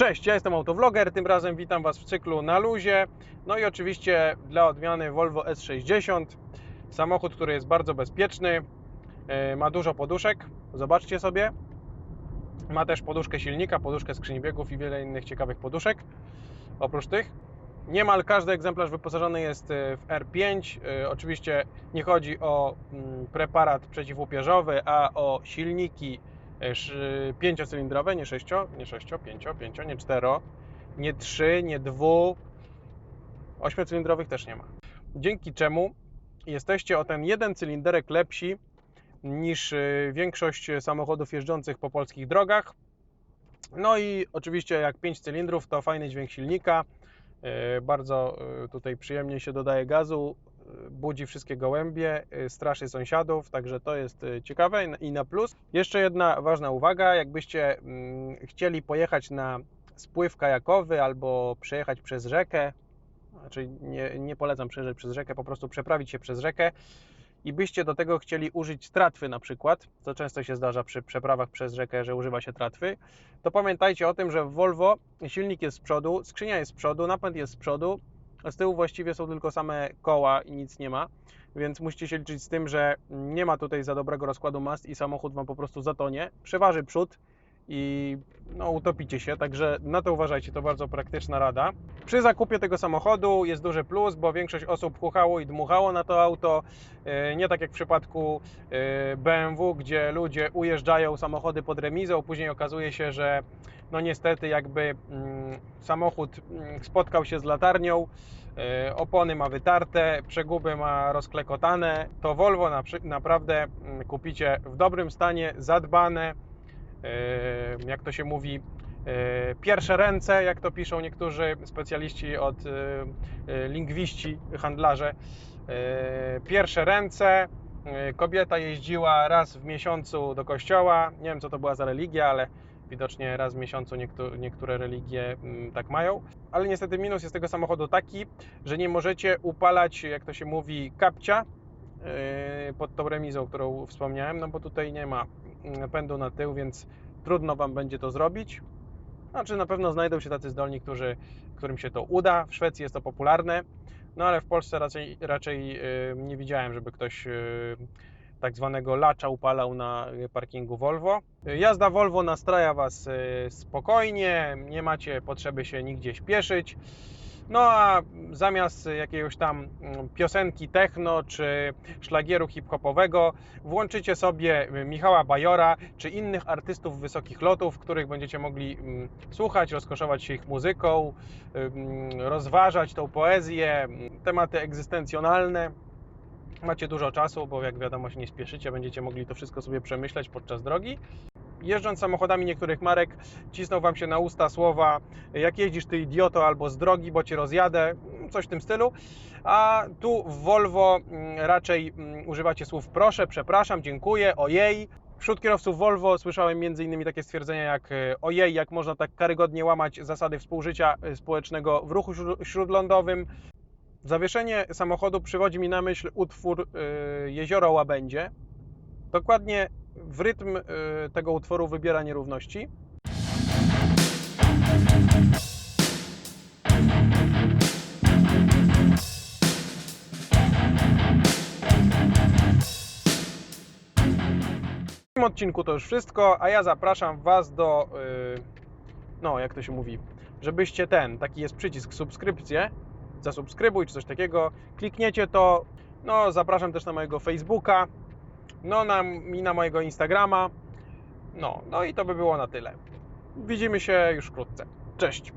Cześć, ja jestem Autovloger, tym razem witam Was w cyklu na luzie. No i oczywiście dla odmiany Volvo S60, samochód, który jest bardzo bezpieczny, e, ma dużo poduszek, zobaczcie sobie. Ma też poduszkę silnika, poduszkę skrzyni biegów i wiele innych ciekawych poduszek. Oprócz tych, niemal każdy egzemplarz wyposażony jest e, w R5. E, Oczywiście nie chodzi o mm, preparat przeciwłupieżowy, a o silniki pięciocylindrowe, nie sześcio, nie sześcio, pięcio, pięcio, nie cztero, nie trzy, nie dwu, ośmiocylindrowych też nie ma. Dzięki czemu jesteście o ten jeden cylinderek lepsi niż e, większość samochodów jeżdżących po polskich drogach. No i oczywiście jak 5 cylindrów to fajny dźwięk silnika, e, bardzo e, tutaj przyjemnie się dodaje gazu, e, budzi wszystkie gołębie, e, straszy sąsiadów, także to jest e, ciekawe i na plus. Jeszcze jedna ważna uwaga, jakbyście mm, chcieli pojechać na spływ kajakowy albo przejechać przez rzekę, znaczy nie, nie polecam przejeżdżać przez rzekę, po prostu przeprawić się przez rzekę i byście do tego chcieli użyć tratwy na przykład, co często się zdarza przy przeprawach przez rzekę, że używa się tratwy, to pamiętajcie o tym, że w Volvo silnik jest z przodu, skrzynia jest z przodu, napęd jest z przodu, a z tyłu właściwie są tylko same koła i nic nie ma, więc musicie się liczyć z tym, że nie ma tutaj za dobrego rozkładu mast i samochód Wam po prostu zatonie, przeważy przód i no, utopicie się, także na to uważajcie, to bardzo praktyczna rada. Przy zakupie tego samochodu jest duży plus, bo większość osób chuchało i dmuchało na to auto, E, nie tak jak w przypadku e, BMW, gdzie ludzie ujeżdżają samochody pod remizą, później okazuje się, że no niestety jakby mm, samochód mm, spotkał się z latarnią, e, opony ma wytarte, przeguby ma rozklekotane, to Volvo naprawdę mm, kupicie w dobrym stanie, zadbane, jak to się mówi, pierwsze ręce, jak to piszą niektórzy specjaliści od e, lingwiści, handlarze. Pierwsze ręce. Kobieta jeździła raz w miesiącu do kościoła. Nie wiem, co to była za religia, ale widocznie raz w miesiącu niektó- niektóre religie tak mają. Ale niestety minus jest tego samochodu taki, że nie możecie upalać, jak to się mówi, kapcia e, pod tą remizą, którą wspomniałem, no bo tutaj nie ma pędu na tył, więc trudno Wam będzie to zrobić. Znaczy na pewno znajdą się tacy zdolni, którzy, którym się to uda. W Szwecji jest to popularne, no ale w Polsce raczej, raczej yy, nie widziałem, żeby ktoś yy, tak zwanego lacza upalał na parkingu Volvo. Jazda Volvo nastraja Was yy, spokojnie, nie macie potrzeby się nigdzie śpieszyć. No a zamiast jakiegoś tam mm, piosenki techno czy szlagieru hip-hopowego włączycie sobie Michała Bajora czy innych artystów wysokich lotów, których będziecie mogli mm, słuchać, rozkoszować się ich muzyką, ym, rozważać tą poezję, mm, tematy egzystencjonalne. Macie dużo czasu, bo jak wiadomo się nie spieszycie, będziecie mogli to wszystko sobie przemyśleć podczas drogi. Jeżdżąc samochodami niektórych marek, cisną Wam się na usta słowa jak jeździsz ty idioto albo z drogi, bo Cię rozjadę, coś w tym stylu. A tu w Volvo mm, raczej mm, używacie słów proszę, przepraszam, dziękuję, ojej. Wśród kierowców Volvo słyszałem m.in. takie stwierdzenia jak e, ojej, jak można tak karygodnie łamać zasady współżycia e, społecznego w ruchu śró- śródlądowym. Zawieszenie samochodu przywodzi mi na myśl utwór y, Jezioro Łabędzie. Dokładnie w rytm y, tego utworu wybiera nierówności. W tym odcinku to już wszystko, a ja zapraszam Was do, y, no jak to się mówi, żebyście ten, taki jest przycisk subskrypcję, zasubskrybuj czy coś takiego, klikniecie to, no zapraszam też na mojego Facebooka, no na, i na mojego Instagrama, no, no i to by było na tyle. Widzimy się już wkrótce. Cześć!